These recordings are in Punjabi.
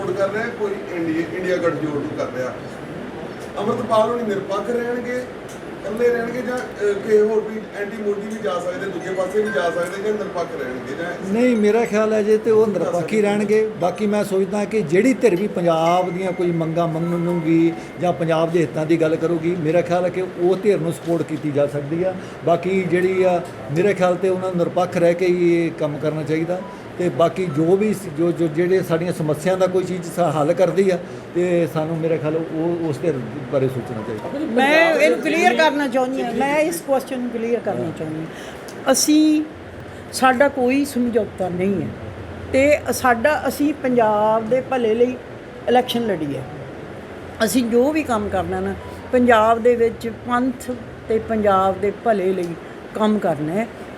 ਸਪੋਰਟ ਕਰ ਰਿਹਾ ਕੋਈ ਇੰਡੀਆ ਗੱਠਜੋੜ ਨੂੰ ਕਰ ਰਿਹਾ। ਅਮਰਤਪਾਲ ਹੋਣੀ ਨਿਰਪੱਖ ਰਹਿਣਗੇ ਇਕੱਲੇ ਰਹਿਣਗੇ ਜਾਂ ਕਿਸੇ ਹੋਰ ਵੀ ਐਂਟੀ ਮੋਦੀ ਵੀ ਜਾ ਸਕਦੇ ਦੂਜੇ ਪਾਸੇ ਵੀ ਜਾ ਸਕਦੇ ਜਾਂ ਨਿਰਪੱਖ ਰਹਿਣਗੇ ਜਾਂ ਨਹੀਂ ਮੇਰਾ ਖਿਆਲ ਹੈ ਜੇ ਤੇ ਉਹ ਨਿਰਪੱਖੀ ਰਹਿਣਗੇ। ਬਾਕੀ ਮੈਂ ਸੋਚਦਾ ਕਿ ਜਿਹੜੀ ਧਿਰ ਵੀ ਪੰਜਾਬ ਦੀਆਂ ਕੋਈ ਮੰਗਾਂ ਮੰਗੂਗੀ ਜਾਂ ਪੰਜਾਬ ਦੇ ਹਿੱਤਾਂ ਦੀ ਗੱਲ ਕਰੂਗੀ ਮੇਰਾ ਖਿਆਲ ਹੈ ਕਿ ਉਹ ਧਿਰ ਨੂੰ ਸਪੋਰਟ ਕੀਤੀ ਜਾ ਸਕਦੀ ਆ। ਬਾਕੀ ਜਿਹੜੀ ਆ ਮੇਰੇ ਖਿਆਲ ਤੇ ਉਹਨਾਂ ਨੂੰ ਨਿਰਪੱਖ ਰਹਿ ਕੇ ਹੀ ਇਹ ਕੰਮ ਕਰਨਾ ਚਾਹੀਦਾ। ਤੇ ਬਾਕੀ ਜੋ ਵੀ ਜੋ ਜੋ ਜਿਹੜੇ ਸਾਡੀਆਂ ਸਮੱਸਿਆ ਦਾ ਕੋਈ ਚੀਜ਼ ਸਾ- ਹੱਲ ਕਰਦੀ ਆ ਤੇ ਸਾਨੂੰ ਮੇਰੇ ਖਿਆਲ ਉਹ ਉਸ ਧਿਰ ਬਾਰੇ ਸੋਚਣਾ ਚਾਹੀਦਾ। ਮੈਂ ਇਹਨੂੰ ਕਲੀਅਰ ਕਰਨਾ ਚਾਹੁੰਦੀ ਹਾਂ। ਮੈਂ ਇਸ ਕੁਐਸਚਨ ਨੂੰ ਕਲੀਅਰ ਕਰਨਾ ਚਾਹੁੰਦੀ ਹਾਂ। ਅਸੀਂ ਸਾਡਾ ਕੋਈ ਸਮਝੌਤਾ ਨਹੀਂ ਹੈ ਤੇ ਸਾਡਾ ਅਸੀਂ ਪੰਜਾਬ ਦੇ ਭਲੇ ਲਈ ਇਲੈਕਸ਼ਨ ਲੜੀ ਹੈ। ਅਸੀਂ ਜੋ ਵੀ ਕੰਮ ਕਰਨਾ ਨਾ ਪੰਜਾਬ ਦੇ ਵਿੱਚ ਪੰਥ ਤੇ ਪੰਜਾਬ ਦੇ ਭਲੇ ਲਈ ਕੰਮ ਕਰਨਾ ਹੈ।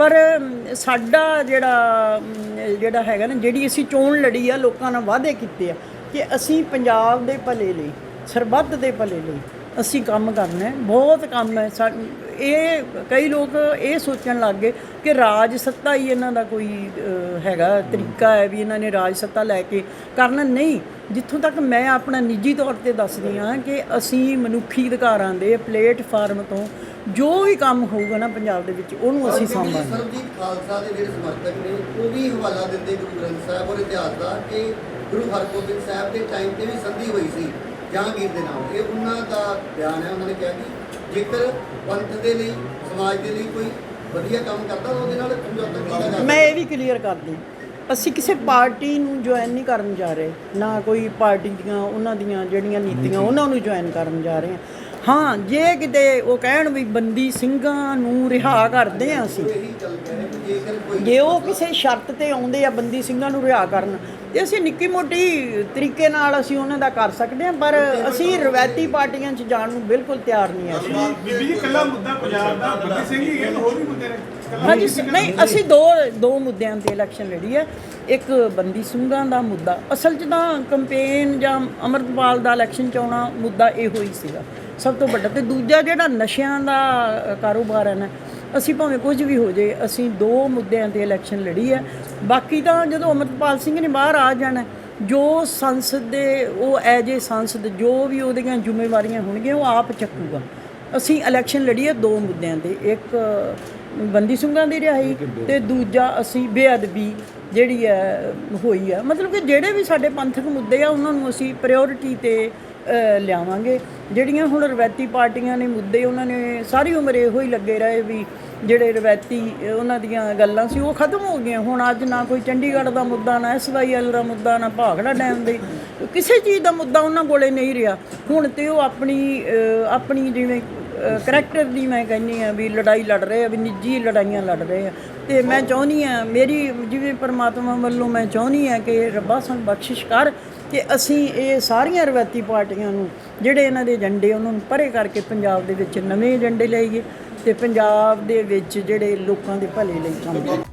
ਪਰ ਸਾਡਾ ਜਿਹੜਾ ਜਿਹੜਾ ਹੈਗਾ ਨਾ, ਜਿਹੜੀ ਅਸੀਂ ਚੋਣ ਲੜੀ ਆ, ਲੋਕਾਂ ਨਾਲ ਵਾਅਦੇ ਕੀਤੇ ਆ ਕਿ ਅਸੀਂ ਪੰਜਾਬ ਦੇ ਭਲੇ ਲਈ, ਸਰਬੱਤ ਦੇ ਭਲੇ ਲਈ ਅਸੀਂ ਕੰਮ ਕਰਨਾ ਹੈ, ਬਹੁਤ ਕੰਮ ਹੈ। ਸਾ- ਇਹ ਕਈ ਲੋਕ ਇਹ ਸੋਚਣ ਲੱਗ ਗਏ ਕਿ ਰਾਜ ਸੱਤਾ ਹੀ ਇਹਨਾਂ ਦਾ ਕੋਈ ਹੈਗਾ ਤਰੀਕਾ ਹੈ ਵੀ ਇਹਨਾਂ ਨੇ ਰਾਜ ਸੱਤਾ ਲੈ ਕੇ ਕਰਨਾ। ਨਹੀਂ, ਜਿੱਥੋਂ ਤੱਕ ਮੈਂ ਆਪਣਾ ਨਿੱਜੀ ਤੌਰ ਤੇ ਦੱਸਦੀ ਹਾਂ ਕਿ ਅਸੀਂ ਮਨੁੱਖੀ ਅਧਿਕਾਰਾਂ ਦੇ ਪਲੇਟਫਾਰਮ ਤੋਂ ਜੋ ਵੀ ਕੰਮ ਹੋਊਗਾ ਨਾ ਪੰਜਾਬ ਦੇ ਵਿੱਚ ਉਹਨੂੰ ਅਸੀਂ ਸਾਂਭਾਂਗੇ ਸਰਬਜੀਤ ਖਾਲਸਾ ਦੇ ਜਿਹੜੇ ਸਮਰਥਕ ਨੇ ਉਹ ਵੀ ਹਵਾਲਾ ਦਿੰਦੇ ਗੁਰੂ ਗ੍ਰੰਥ ਸਾਹਿਬ ਔਰ ਇਤਿਹਾਸ ਦਾ ਕਿ ਗੁਰੂ ਹਰਗੋਬਿੰਦ ਸਾਹਿਬ ਦੇ ਟਾਈਮ ਤੇ ਵੀ ਸੰਧੀ ਹੋਈ ਸੀ ਜਹਾਂਗੀਰ ਦੇ ਨਾਲ ਇਹ ਉਹਨਾਂ ਦਾ ਬਿਆਨ ਹੈ ਉਹਨਾਂ ਨੇ ਕਿਹਾ ਕਿ ਜੇਕਰ ਪੰਥ ਦੇ ਲਈ ਸਮਾਜ ਦੇ ਲਈ ਕੋਈ ਵਧੀਆ ਕੰਮ ਕਰਦਾ ਤਾਂ ਉਹਦੇ ਨਾਲ ਸਮਝੌਤਾ ਕੀਤਾ ਜਾ ਮੈਂ ਇਹ ਵੀ ਕਲੀਅਰ ਕਰਦੀ ਅਸੀਂ ਕਿਸੇ ਪਾਰਟੀ ਨੂੰ ਜੁਆਇਨ ਨਹੀਂ ਕਰਨ ਜਾ ਰਹੇ ਨਾ ਕੋਈ ਪਾਰਟੀ ਦੀਆਂ ਉਹਨਾਂ ਦੀਆਂ ਜਿਹੜੀਆਂ ਨੀਤੀਆਂ ਉਹਨਾਂ ਨੂੰ ਜੁਆਇਨ ਕਰਨ ਜਾ ਰਹੇ ਹਾਂ। ਹਾਂ, ਜੇ ਕਿਤੇ ਉਹ ਕਹਿਣ ਵੀ ਬੰਦੀ ਸਿੰਘਾਂ ਨੂੰ ਰਿਹਾ ਕਰਦੇ ਆ ਅਸੀਂ। ਜੇ ਉਹ ਕਿਸੇ ਸ਼ਰਤ ਤੇ ਆਉਂਦੇ ਆ ਬੰਦੀ ਸਿੰਘਾਂ ਨੂੰ ਰਿਹਾ ਕਰਨ, ਤੇ ਅਸੀਂ ਨਿੱਕੀ ਮੋਟੀ ਤਰੀਕੇ ਨਾਲ ਅਸੀਂ ਉਹਨਾਂ ਦਾ ਕਰ ਸਕਦੇ ਹਾਂ, ਪਰ ਅਸੀਂ ਰਵਾਇਤੀ ਪਾਰਟੀਆਂ 'ਚ ਜਾਣ ਨੂੰ ਬਿਲਕੁਲ ਤਿਆਰ ਨਹੀਂ ਹਾਂ ਬੀਬੀ ਜੀ ਕੱਲਾ ਮੁੱਦਾ ਪੰਜਾਬ ਦਾ, ਬੰਦੀ ਸਿੰਘ ਹੀ ਹੈ, ਹੋਰ ਵੀ ਮੁੱਦੇ ਨੇ? ਹਾਂਜੀ ਨਹੀਂ, ਅਸੀਂ ਦੋ ਦੋ ਮੁੱਦਿਆਂ ਤੇ ਇਲੈਕਸ਼ਨ ਲੜੀ ਹੈ। ਇੱਕ ਬੰਦੀ ਸਿੰਘਾਂ ਦਾ ਮੁੱਦਾ। ਅਸਲ 'ਚ ਤਾਂ ਕੰਪੇਨ ਜਾਂ ਅਮਰਪਾਲ ਦਾ ਇਲੈਕਸ਼ਨ 'ਚ ਆਉਣਾ ਮੁੱਦਾ ਇਹੋ ਹੀ ਸੀਗਾ। ਸਭ ਤੋਂ ਵੱਡਾ ਤੇ ਦੂਜਾ ਜਿਹੜਾ ਨਸ਼ਿਆਂ ਦਾ ਕਾਰੋਬਾਰ ਹੈ ਨਾ, ਅਸੀਂ ਭਾਵੇਂ ਕੁਝ ਵੀ ਹੋ ਜੇ, ਅਸੀਂ ਦੋ ਮੁੱਦਿਆਂ ਤੇ ਇਲੈਕਸ਼ਨ ਲੜੀ ਹੈ। ਬਾਕੀ ਤਾਂ ਜਦੋਂ ਅਮਰਪਾਲ ਸਿੰਘ ਨੇ ਬਾਹਰ ਆ ਜਾਣਾ, ਜੋ ਸੰਸਦ ਦੇ, ਉਹ ਐਜ ਏ ਸੰਸਦ, ਜੋ ਵੀ ਉਹਦੀਆਂ ਜ਼ਿੰਮੇਵਾਰੀਆਂ ਹੋਣਗੀਆਂ, ਉਹ ਆਪ ਚੱਕੂਗਾ। ਅਸੀਂ ਇਲੈਕਸ਼ਨ ਲੜੀ ਹੈ ਦੋ ਮੁੱਦਿਆਂ ਤੇ। ਇੱਕ ਬੰਦੀ ਸਿੰਘਾਂ ਦੀ ਰਿਹਾਈ ਤੇ ਦੂਜਾ ਅਸੀਂ ਬੇਅਦਬੀ ਜਿਹੜੀ ਹੈ ਹੋਈ ਹੈ ਮਤਲਬ ਕਿ ਜਿਹੜੇ ਵੀ ਸਾਡੇ ਪੰਥਕ ਮੁੱਦੇ ਆ, ਉਹਨਾਂ ਨੂੰ ਅਸੀਂ ਪ੍ਰਾਇੋਰਟੀ ਤੇ ਲਿਆਵਾਂਗੇ। ਜਿਹੜੀਆਂ ਹੁਣ ਰਵਾਇਤੀ ਪਾਰਟੀਆਂ ਨੇ ਮੁੱਦੇ, ਉਹਨਾਂ ਨੇ ਸਾਰੀ ਉਮਰ ਇਹੋ ਹੀ ਲੱਗੇ ਰਹੇ ਵੀ ਜਿਹੜੇ ਰਵਾਇਤੀ ਉਹਨਾਂ ਦੀਆਂ ਗੱਲਾਂ ਸੀ, ਉਹ ਖਤਮ ਹੋ ਗਈਆਂ। ਹੁਣ ਅੱਜ ਨਾ ਕੋਈ ਚੰਡੀਗੜ੍ਹ ਦਾ ਮੁੱਦਾ, ਨਾ ਐਸਵਾਈਐਲ ਦਾ ਮੁੱਦਾ, ਨਾ ਭਾਗੜਾ ਡੈਮ ਦੇ। ਕਿਸੇ ਚੀਜ਼ ਦਾ ਮੁੱਦਾ ਉਹਨਾਂ ਕੋਲੇ ਨਹੀਂ ਰਿਹਾ। ਹੁਣ ਤੇ ਉਹ ਆਪਣੀ ਆਪਣੀ ਜਿਵੇਂ ਕਰੈਕਟਰ ਦੀ ਮੈਂ ਕਹਿੰਨੀ ਆ ਵੀ ਲੜਾਈ ਲੜ ਰਹੇ ਆ, ਵੀ ਨਿੱਜੀ ਲੜਾਈਆਂ ਲੜ ਰਹੇ ਆ। ਤੇ ਮੈਂ ਚਾਹੁੰਦੀ ਆ ਮੇਰੀ ਜਿਵੇਂ ਪਰਮਾਤਮਾ ਵੱਲੋਂ ਮੈਂ ਚਾਹੁੰਦੀ ਆ ਕਿ ਰੱਬਾ ਸਾਨੂੰ ਬਖਸ਼ਿਸ਼ ਕਰ ਕਿ ਅਸੀਂ ਇਹ ਸਾਰੀਆਂ ਰਵਾਇਤੀ ਪਾਰਟੀਆਂ ਨੂੰ, ਜਿਹੜੇ ਇਹਨਾਂ ਦੇ ਏਜੰਡੇ ਉਹਨਾਂ ਨੂੰ ਪਰੇ ਕਰਕੇ ਪੰਜਾਬ ਦੇ ਵਿੱਚ ਨਵੇਂ ਏਜੰਡੇ ਲਿਆਈਏ ਤੇ ਪੰਜਾਬ ਦੇ ਵਿੱਚ ਜਿਹੜੇ ਲੋਕਾਂ ਦੇ ਭਲੇ ਲਈ ਕੰਮ ਕਰੀਏ।